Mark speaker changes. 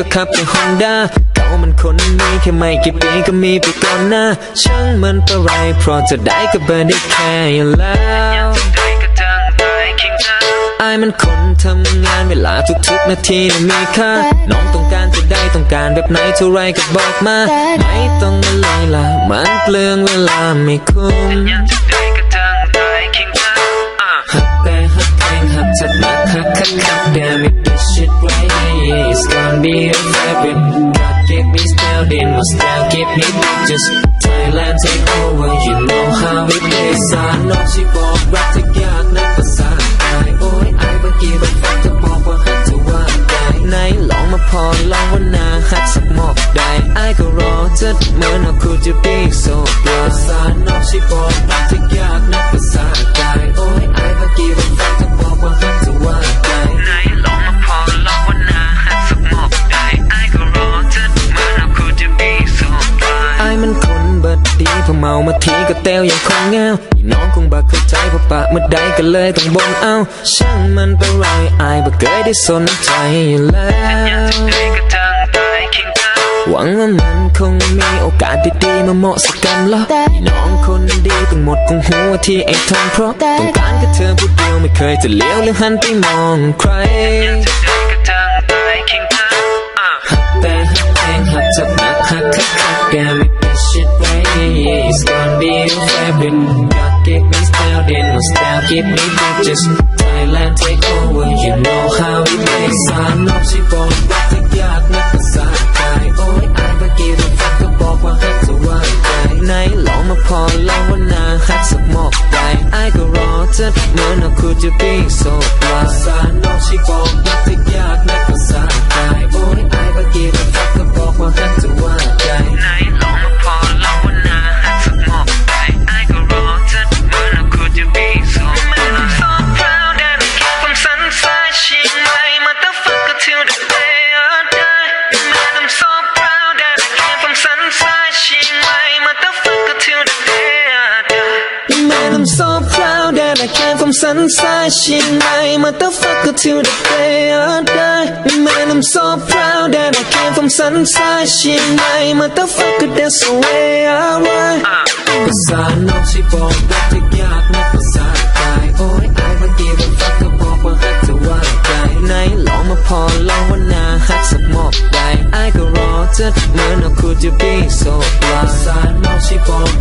Speaker 1: ก็ขับในฮอนด้าเก่ามันคนนี้แค่ไม่กี่ปีก็มีไปก่อนหน้าช่างมันเป็นไรเพราะจะได้ก็เบอร์ได้แค่ยู่แล้วไอายมันคนทำงานเวลาทุกๆนาทีนะมีค่าน้องต้องการจะได้ต้องการแบบไหนเท่าไรก็บอกมา ไม่ต้องมาเลยละมันเปลืองเวลาไม่คุ้มฮักแต่ฮักแทงฮักจัดมาหักคักคัก damn it this shit right it's gonna be in nostalgic need just Thailand take over you know how it is สารน้องชีบอกรักทุกอย่างนักภาษาไอโอ้ยไอเมื่อกี้มันฟังจะบอกว่าหักจะว่าไงไหนลองมาพอลองว่านาหักสักหมอกได้ไอก็รอจะเหมือนเราคูจะ be so blind สารน้องชีบอกรักทุกอย่า
Speaker 2: งนัก มามา
Speaker 1: ทีก็เตลยังคงเงาพี่น้องคงบักเข้ใจพอปะเมื่อใดก็เลยต้องบ่นเอาช่างมันเป็นไรอายบ่เคยได้สนใจอยู่แล้วหวังว่ามันคงมีโอกาสดีๆมาเหมาะสักกันหร
Speaker 3: อกพี่
Speaker 1: น้องคนดีกันหมดคงหัวที่ไอ้ทำเพราะ
Speaker 3: ต้
Speaker 1: องการแค่เธอผู้เดียวไม่เคยจะเลี้ยวหรือหันไปมองใครแต่หักเองหักจับหนักหักคักแกไม่ it's gonna be your favorite God give me style then no style give me bitches Thailand take over you know how we play สารนอกใช่บอกรักที่ยากนักภาษาไทยโอ้ยอายเมื่อกี้เราฟักก็บอกว่าฮักจะว่าใจไหนลองมาพอลองว่านาฮักสักหมอกใดอายก็รอจะเหมือนเราคูจะ be so fly came from Sunside, Chiang Mai, motherfucker till the day I die. Man, I'm so proud that I came from Sunside, Chiang Mai, motherfucker, that's the way I ride. ภาษานอกใช่บอกรักที่ยากนะภาษาไทยโอ้ยอายเมื่อกี้มันฟักก็บอกว่าฮักจะว่าใจไหนลองมาพอลองว่านาฮักสักหมอกใดอายก็รอจะเหมือนเราคูจะ be so fly ภาษานอกใช่บอก